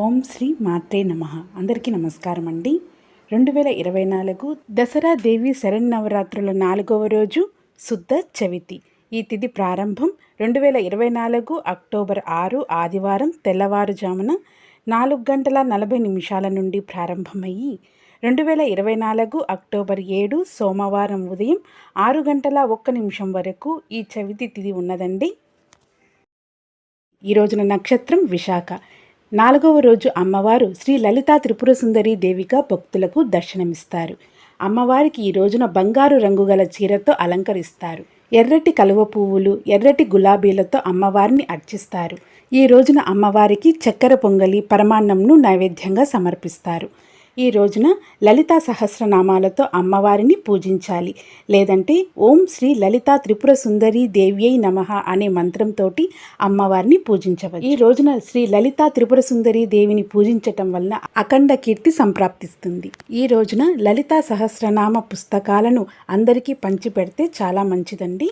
ఓం శ్రీ మాత్రే నమ. అందరికీ నమస్కారం అండి. రెండు వేల ఇరవై నాలుగు దసరా దేవి శరన్నవరాత్రుల నాలుగవ రోజు శుద్ధ చవితి. ఈ తిథి ప్రారంభం రెండు వేల ఇరవై నాలుగు అక్టోబర్ ఆరు ఆదివారం తెల్లవారుజామున నాలుగు గంటల నలభై నిమిషాల నుండి ప్రారంభమయ్యి రెండు వేల ఇరవై నాలుగు అక్టోబర్ ఏడు సోమవారం ఉదయం ఆరు గంటల ఒక్క నిమిషం వరకు ఈ చవితి తిథి ఉన్నదండి. ఈ రోజున నక్షత్రం విశాఖ. నాలుగవ రోజు అమ్మవారు శ్రీ లలితా త్రిపుర సుందరి దేవిగా భక్తులకు దర్శనమిస్తారు. అమ్మవారికి ఈ రోజున బంగారు రంగు గల చీరతో అలంకరిస్తారు. ఎర్రటి కలువ పువ్వులు ఎర్రటి గులాబీలతో అమ్మవారిని అర్చిస్తారు. ఈ రోజున అమ్మవారికి చక్కెర పొంగలి పరమాన్నంను నైవేద్యంగా సమర్పిస్తారు. ఈ రోజున లలితా సహస్రనామాలతో అమ్మవారిని పూజించాలి. లేదంటే ఓం శ్రీ లలితా త్రిపుర సుందరి దేవ్యై నమః అనే మంత్రంతో అమ్మవారిని పూజించవచ్చు. ఈ రోజున శ్రీ లలితా త్రిపుర సుందరి దేవిని పూజించటం వలన అఖండ కీర్తి సంప్రాప్తిస్తుంది. ఈ రోజున లలితా సహస్రనామ పుస్తకాలను అందరికీ పంచిపెడితే చాలా మంచిదండి.